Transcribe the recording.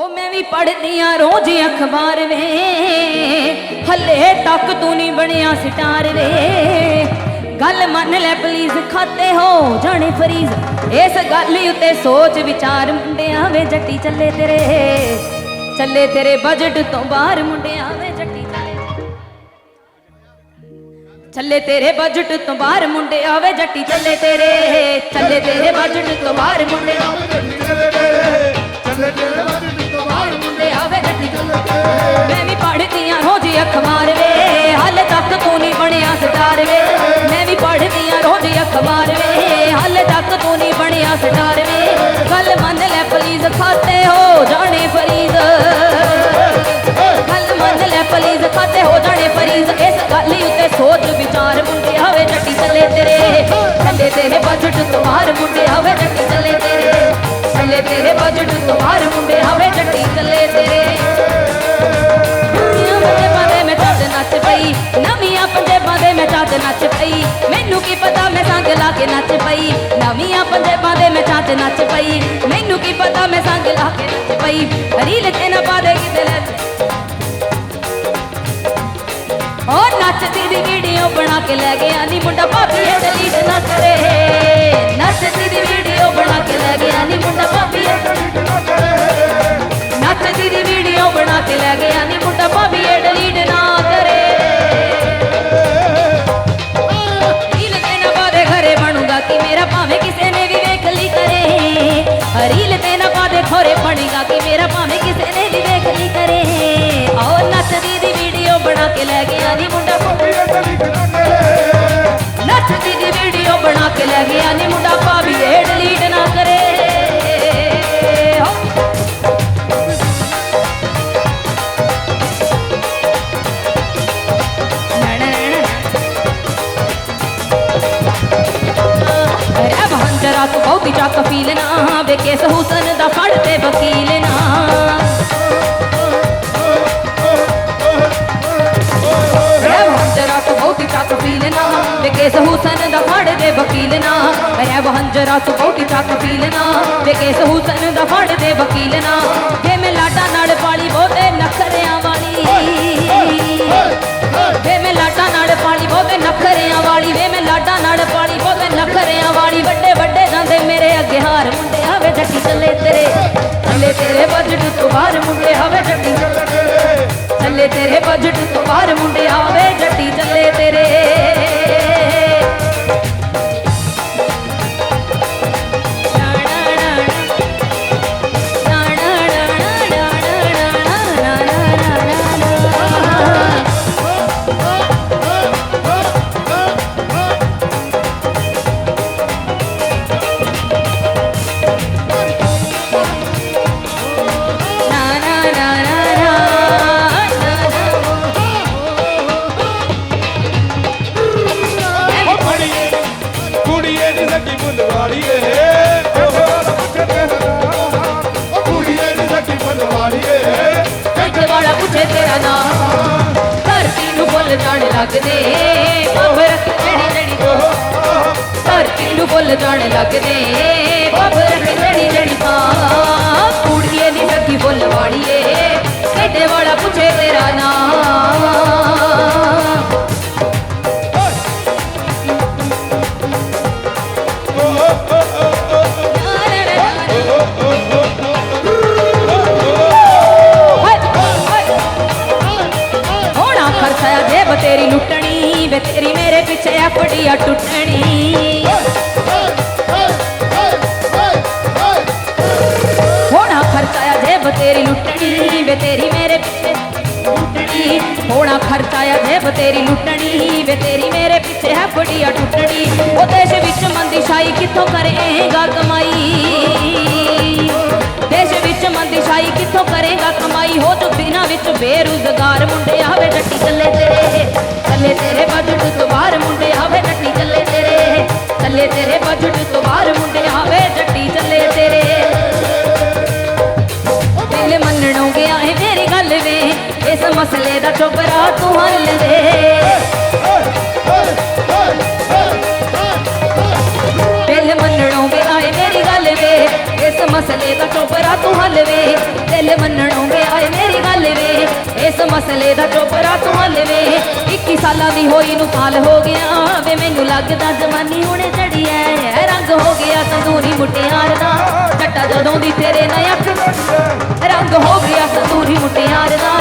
ਉਹ ਮੈਂ ਵੀ ਪੜ੍ਹਦੀ ਆ, ਰੋਜ਼ ਅਖਬਾਰ ਵੇ ਹੱਲੇ ਤੱਕ ਤੂੰ ਨਹੀਂ ਬਣਿਆ ਸਟਾਰ ਵੇ। ਗੱਲ ਮੰਨ ਲੈ ਪਲੀਜ਼ ਖਾਤੇ ਹੋ, ਜਾਣੇ ਫਰੀਜ਼। ਇਸ ਗੱਲ ਉੱਤੇ ਸੋਚ ਵਿਚਾਰ ਮੁੰਡਿਆਂ ਵੇ, ਜੱਟੀ ਚੱਲੇ ਤੇਰੇ। ਚੱਲੇ ਤੇਰੇ ਬਜਟ ਤੋਂ ਬਾਹਰ ਮੁੰਡਿਆਂ ਵੇ, ਜੱਟੀ ਚੱਲੇ। ਤੇਰੇ ਬਜਟ ਤੋਂ ਬਾਹਰ ਮੁੰਡੇ ਆਵੇ ਜੱਟੀ ਚੱਲੇ ਤੇਰੇ। ਚੱਲੇ ਤੇਰੇ ਬਜਟ ਤੋਂ ਬਾਹਰ ਮੁੰਡੇ ਆਵੇ ਮੁੰਡੇ ਆਵੇ ਜੱਟੀ ਮੈਂ ਵੀ ਪੜ੍ਹਦੀ ਆ ਰੋਜ਼ ਅਖਬਾਰ ਵੇ। ਹਾਲੇ ਤੱਕ ਤੂੰ ਨਹੀਂ ਬਣਿਆ ਸਟਾਰ ਵੇ। ਮੈਂ ਵੀ ਪੜ੍ਹਦੀ ਆ ਰੋਜ਼ ਅਖਬਾਰ ਵੇ। ਹਾਲੇ ਤੱਕ ਤੂੰ ਨਹੀਂ ਬਣਿਆ ਸਟਾਰ ਵੇ। ਗੱਲ ਮੰਨ ਲੈ ਪਲੀਜ਼ ਖਾਤੇ ਹੋ ਜਾਣੇ ਫਰੀਜ਼ ਗੱਲ ਮੰਨ ਲੈ ਪਲੀਜ਼ ਖਾਤੇ ਹੋ ਜਾਣੇ ਫਰੀਜ਼ ਇਸ ਗੱਲ ਉੱਤੇ ਸੋਚ ਵਿਚਾਰ ਮੁੰਡੇ ਆਵੇ ਜੱਟੀ ਚੱਲੇ ਤੇਰੇ। ਚੱਲੇ ਤੇਰੇ ਬਜਟ ਤੋਂ ਬਾਹਰ ਮੁੰਡੇ ਆਵੇ ਜੱਟੀ ਚੱਲੇ ਤੇਰੇ। ਚੱਲੇ ਤੇਰੇ ਬਜਟ ਤੋਂ ਬਾਹਰ ਨੱਚ ਪਈ। ਮੈਨੂੰ ਕੀ ਪਤਾ ਮੈਂ ਸੰਗ ਲਾ ਕੇ ਨੱਚ ਪਈ। ਨਵੀਆਂ ਪੰਜੇਬਾਂ ਦੇ ਮੈਂ ਚੱਦ ਨੱਚ ਪਈ। ਮੈਨੂੰ ਕੀ ਪਤਾ ਮੈਂ ਸੰਗ ਲਾ ਕੇ ਨੱਚ ਪਈ। ਰੀਲ ਤੇ ਨਾ ਪਾ ਦੇ ਕਿਤੇ ਲੈ ਓ ਨੱਚਦੀ ਦੀ ਵੀਡੀਓ ਬਣਾ ਕੇ ਲੈ ਗਿਆ ਨੀ ਮੁੰਡਾ ਭਾਬੀ ਇਹ ਡਲੀਟ ਨਾ ਕਰੇ ਨੱਚਦੀ ਦੀ ਵੀਡੀਓ ਬਣਾ ਕੇ ਲੈ ਗਿਆ ਬਣਾ ਕੇ ਲੈ ਗਿਆ ਨੀ ਮੁੰਡਾ ਨੱਚਦੀ ਦੀ ਵੀਡੀਓ ਬਣਾ ਕੇ ਲੈ ਗਿਆ ਨੀ ਮੁੰਡਾ ਭਾਬੀ। ਇਹ ਡਿਲੀਟ ਨਾ ਕਰੇ। ਹੋ। ਨਾ, ਤੂੰ ਬਹੁਤੀ ਚੱਕ ਫੀਲ ਨਾ ਵੇ ਕਿਸ ਹੁਸਨ ਦਾ ਫੜ ਤੇ ਵਕੀਲ ਨਾ। ਤੂੰ ਬਹੁਤੀ ਚੱਕ ਫੀਲ ਨਾ। ਵੇ ਕਿਸ ਹੁਸਨ ਦਾ ਫੜ ਦੇ ਵਕੀਲ ਨਾ। ਰਹਿ ਬਹੰਜਰਾ ਤੂੰ ਬਹੁਤੀ ਚੱਕ ਫੀਲ ਨਾ। ਵੇ ਕਿਸ ਹੁਸਨ ਦਾ ਫੜ ਦੇ ਵਕੀਲ ਨਾ। ਜੇ ਮੈਂ ਲਾਡਾ ਲੱਗਦੇ। ਬੱਬ ਰੱਖ ਜਿਹੜੀ ਜਿਹੜੀ ਧਰਤੀ ਨੂੰ ਬੁੱਲ ਜਾਣ ਲੱਗਦੇ। ਬਾਬਰ ਰੱਖ ਜਿਹੜੀ ਜਿਹੜੀ ਤਾਂ ਕੁੜੀਏ ਦੀ ਲੱਗੀ ਬੁੱਲ ਵਾੜੀਏ ਕੱਟੇ ਵਾਲਾ ਪੁੱਛੇ ਤੇਰਾ ਨਾਮ ਪਿੱਛੇ ਐਫਡੀਆ ਟੁੱਟਣੀ। ਹੋਣਾ ਖਰਚਾ ਜੇਬ ਤੇਰੀ ਲੁੱਟਣੀ, ਵੇ ਤੇਰੀ ਮੇਰੇ ਪਿੱਛੇ ਲੁੱਟਣੀ। ਹੋਣਾ ਖਰਚਾ ਜੇਬ ਤੇਰੀ ਲੁੱਟਣੀ, ਵੇ ਤੇਰੀ ਮੇਰੇ ਪਿੱਛੇ ਐਫਡੀਆ ਟੁੱਟਣੀ। ਉਹ ਦੇਸ਼ ਵਿੱਚ ਮੰਦੀ ਸ਼ਾਈ ਕਿੱਥੋਂ ਕਰੇਗਾ ਕਮਾਈ? ਦੇਸ਼ ਵਿੱਚ ਮੰਦੀ ਸ਼ਾਈ ਕਿੱਥੋਂ ਕਰੇਗਾ ਕਮਾਈ? ਹੋ ਜੋ ਦਿਨਾਂ ਵਿੱਚ ਬੇਰੁਜ਼ਗਾਰ ਮੁੰਡੇ ਆਵੇ ਜੱਟੀ ਚੱਲੇ ਤੇਰੇ ਚੱਲੇ ਤੇਰੇ ਬਜਟ ਤੋਂ ਬਾਹਰ ਮੁੰਡੇ ਆਵੇ, ਜੱਟੀ ਚੱਲੇ ਤੇਰੇ। ਚੱਲੇ ਤੇਰੇ ਬਜਟ ਤੋਂ ਬਾਹਰ ਮੁੰਡੇ ਆਵੇ, ਜੱਟੀ ਚੱਲੇ ਤੇਰੇ। ਦਿਲ ਮੰਨਣੋਂ ਗਿਆ ਏ ਮੇਰੀ ਗੱਲ ਵੇ, ਇਸ ਮਸਲੇ ਦਾ ਚੁਬਰਾ ਤੂੰ ਹੱਲ ਦੇ। ਦਿਲ ਮੰਨਣੋਂ ਗਿਆ ਏ ਮੇਰੀ ਗੱਲ ਵੇ, ਇਸ ਮਸਲੇ ਦਾ ਚੁਬਰਾ ਤੂੰ ਹੱਲ ਵੇ ਦਿਲ ਮੰਨ ਅਸਲੇ ਦਾ ਚੋਪਰਾ ਤੂੰ ਹਲੇ ਵੇ 21 ਸਾਲਾਂ ਦੀ ਹੋਈ ਨੂੰ ਸਾਲ ਹੋ ਗਿਆ। ਵੇ ਮੈਨੂੰ ਲੱਗਦਾ ਜਵਾਨੀ ਹੁਣੇ ਚੜੀ ਐ। ਰੰਗ ਹੋ ਗਿਆ ਤੰਦੂਰੀ ਮੁਟਿਆਰ ਦਾ। ਜੱਟਾ ਜਦੋਂ ਦੀ ਤੇਰੇ ਨਾਲ ਅੱਖ ਰੰਗ ਹੋ ਗਿਆ ਤੰਦੂਰੀ ਮੁਟਿਆਰ ਦਾ।